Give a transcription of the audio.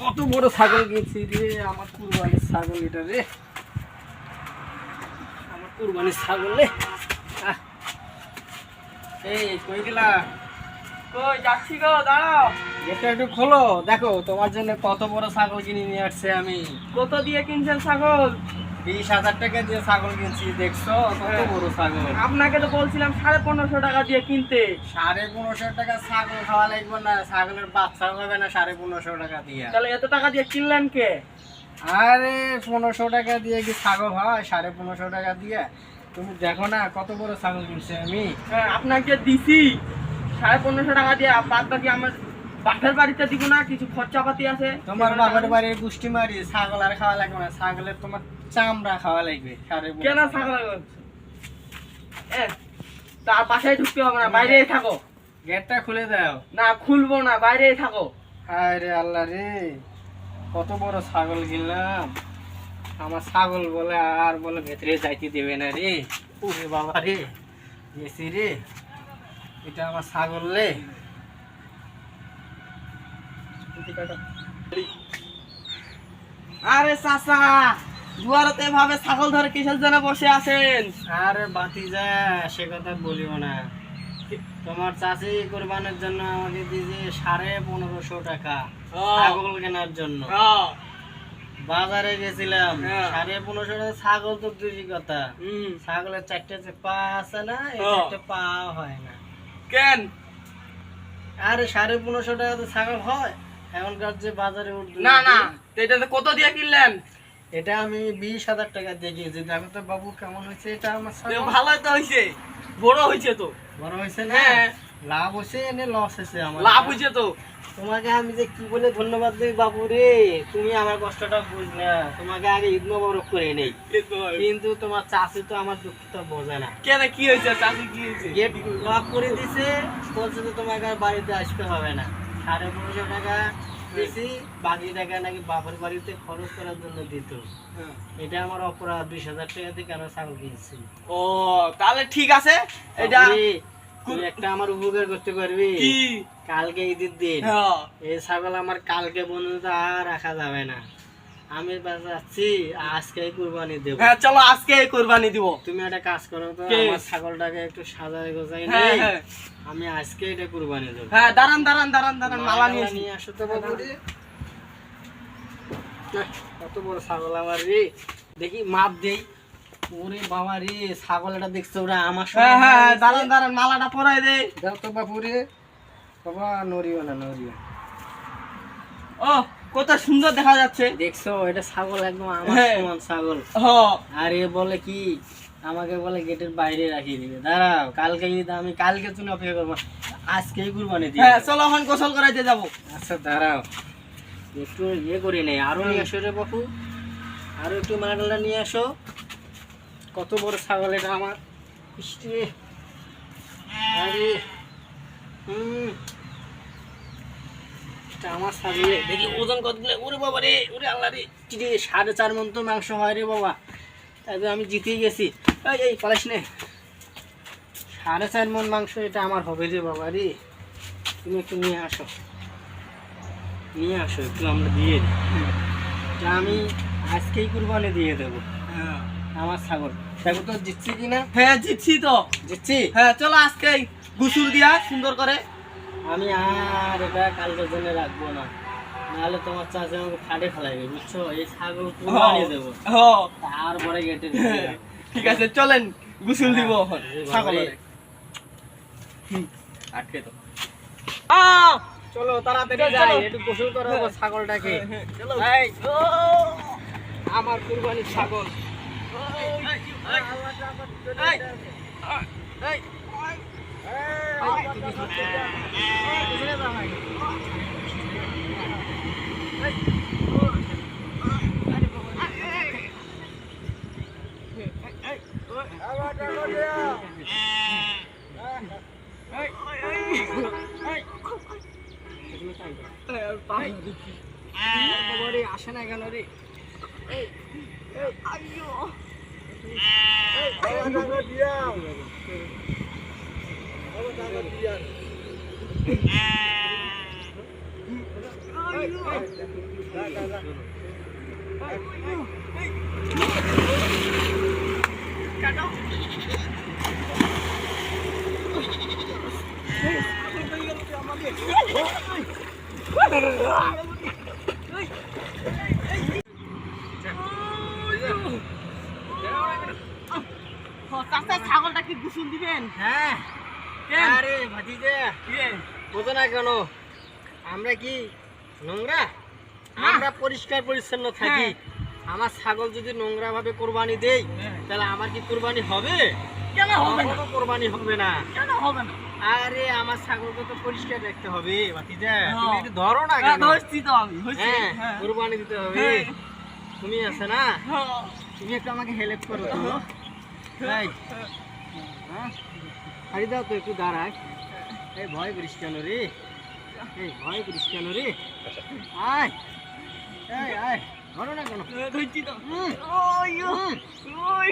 কত বড় ছাগল গেছি রে আমার কুরবানির ছাগল এটা রে। আমার কুরবানির ছাগল রে। এই কই গেলা? কই যাচ্ছি গো দাঁড়াও। এটা একটু খোলো। দেখো তোমার জন্য কত বড় ছাগল কিনে নিয়ে আসছে আমি। কত দিয়ে কিনছেন ছাগল? বিশ হাজার টাকা দিয়ে ছাগল কিনছি দেখছ? কত হ্যাঁ। বড় ছাগল। আপনাকে তো বলছিলাম সাড়ে পনেরোশো টাকা দিয়ে কিনতে। সাড়ে পনেরোশো টাকা ছাগল খাওয়া লাগবে না ছাগলের বাচ্চা হবে না সাড়ে পনেরোশো টাকা দিয়ে। তাহলে এত টাকা দিয়ে কিনলেন কে? আরে পনেরোশো টাকা দিয়ে কি ছাগল হয়? সাড়ে পনেরোশো টাকা দিয়ে? তুমি দেখো না কত বড় ছাগল কিনছে আমি। হ্যাঁ আপনাকে দিছি। সাড়ে পনেরোশো টাকা দিয়ে বাদ বাকি আমার বাপের বাড়িতে দিব না কিছু খরচাপাতি আছে। তোমার বাবার বাড়ির গুষ্টি মারি ছাগল আর খাওয়া লাগবে না। ছাগলের তোমার চামড়া খাওয়া লাগবে কেন তার বাসায় ঢুকতে হবে না বাইরেই থাকো। গেটটা খুলে দাও। না খুলবো না বাইরেই থাকো। হায় রে আল্লাহ রে কত বড় ছাগল কিনলাম আমার ছাগল বলে আর বলে ভেতরে যাইতে দেবে না রে। ওরে বাবা রে গেছি রে। এটা আমার ছাগল রে। আরে চাচা! দুয়ারতে ভাবে ছাগল ধরে কিসের জন্য বসে আছেন? আরে সে কথা বলিও না। তোমার চাষি কোরবানের জন্য আমাকে দিয়েছে সাড়ে পনেরোশো টাকা ছাগল কেনার জন্য। বাজারে গেছিলাম। সাড়ে পনেরোশো টাকা ছাগল তো দুই কথা। ছাগলের চারটে পা আছে না। চারটে পা হয় না। কেন? আরে সাড়ে পনেরোশো টাকা তো ছাগল হয়। এখনকার যে বাজারে উঠবে না না এটা কত দিয়ে কিনলেন? এটা আমি বিশ হাজার টাকা দিয়ে কিনেছি দেখো তো বাবু কেমন হয়েছে এটা আমার তো ভালোই তো হয়েছে। বড় হয়েছে তো। বড় হয়েছে না? হ্যাঁ। লাভ হয়েছে এনে লস হয়েছে আমার? লাভ হয়েছে তো। তোমাকে আমি যে কি বলে ধন্যবাদ দিই বাবু রে তুমি আমার কষ্টটা বুঝ না তোমাকে আগে ঈদ মোবারক করে নেই। কিন্তু তোমার চাষি তো আমার দুঃখটা বোঝে না। কেন কি হয়েছে? চাষি কি হয়েছে? গেট লক করে দিছে বলছে যে তোমাকে আর বাড়িতে আসতে হবে না। সাড়ে পনেরোশো টাকা দিছি বাকি টাকা নাকি বাপের বাড়িতে খরচ করার জন্য দিত। এটা আমার অপরাধ বিশ হাজার টাকা দিয়ে কেন ছাগল কিনছি? ও তাহলে ঠিক আছে এটা একটা আমার উপকার করতে পারবি? কালকে ঈদের দিন। হ্যাঁ। এই ছাগল আমার কালকে বন্ধু আর রাখা যাবে না। আমি আজকেই কুরবানি দেব। হ্যাঁ চলো আজকে কোরবানি দিব। তুমি একটা কাজ করো তো আমার ছাগলটাকে একটু সাজায় গোছাই হ্যাঁ নেই। হ্যাঁ। আমি আজকে এটা কুরবানি দেব। হ্যাঁ দাঁড়ান দাঁড়ান দাঁড়ান দাঁড়ান মালা নিয়ে নিয়ে আসো তো বাবুরে কত বড় ছাগল আমার রে। দেখি মাপ দেই। ওরে বাবা রে ছাগল এটা দেখছ ওরা? আমার হ্যাঁ হ্যাঁ দাঁড়ান দাঁড়ান মালাটা পরাই দে। দাও তো বাবু রে। বাবা নড়িও না নড়িও। ও কত সুন্দর দেখা যাচ্ছে। দেখছ এটা ছাগল একদম আমার হ্যাঁ। সমান ছাগল। আর এ বলে কি আমাকে বলে গেটের বাইরে রাখিয়ে দিবে। দাঁড়াও কালকে ঈদ আমি কালকে তুমি অপেক্ষা করব আজকেই কুরবানি দিয়ে হ্যাঁ চলো এখন গোসল করাইতে যাব। আচ্ছা দাঁড়াও। একটু ইয়ে করে নেই আরও নিয়ে আসো রে বাপু। আরও একটু মালাটা নিয়ে আসো। কত বড় ছাগল এটা আমার। আরে হুম। আমার ছাগল দেখি ওজন কতগুলো ওরে বাবা রে ওরে আল্লাহ রে। রে সাড়ে চার মন তো মাংস হয় রে বাবা। তাই তো আমি জিতেই গেছি। এই এই পালাস নে। সাড়ে চার মন মাংস এটা আমার হবে রে বাবা রে। তুমি একটু নিয়ে আসো। নিয়ে আসো একটু আমরা দিয়ে দিই। এটা আমি আজকেই কুরবানি দিয়ে দেবো। আমার ছাগল। দেখো তো জিতছি কিনা? হ্যাঁ জিতছি তো। জিতছি? হ্যাঁ চলো আজকে গুসুল দিয়া সুন্দর করে আমি আর এটা কালকের জন্য রাখব না নাহলে তোমার চাচা আমাকে ফাটে ফেলাইবে বুঝছ এই ছাগল কুরবানি দেবো তারপরে গেটে ঠিক আছে চলেন গুসুল দিব হ্যাঁ, ছাগলের আটকে তো চলো তাড়াতাড়ি যাই। একটু গোসল করাবো ছাগলটাকে চলো এই, আমার কুরবানির ছাগল আসে না কেন রে চাচা ছাগলটা কি গুসুল দিবেন হ্যাঁ? আরে ভাতিজা বোঝো না কেন আমরা কি নোংরা? আমরা পরিষ্কার পরিচ্ছন্ন থাকি। আমার ছাগল যদি নোংরা ভাবে কোরবানি দেই হ্যাঁ। তাহলে আমার কি কোরবানি হবে? কেন হবে না? কোরবানি হবে না। কেন হবে না? আরে আমার ছাগলকে তো পরিষ্কার রাখতে হবে ভাতিজা। হ্যাঁ। তুমি একটু ধরো না হ্যাঁ, কেন? ধরছি তো আমি হ্যাঁ হ্যাঁ। কোরবানি দিতে হবে। হ্যাঁ। তুমি আছে না? হ্যাঁ। তুমি একটু আমাকে হেল্প করো তো। হ্যাঁ? দাও তো একটু দাঁড়ায়। এই ভয় করিস কেন রে? এই ভয় করিস কেন রে? আয়। এই আয়। ধরো না কেন। ধরছি তো। ওই ওই।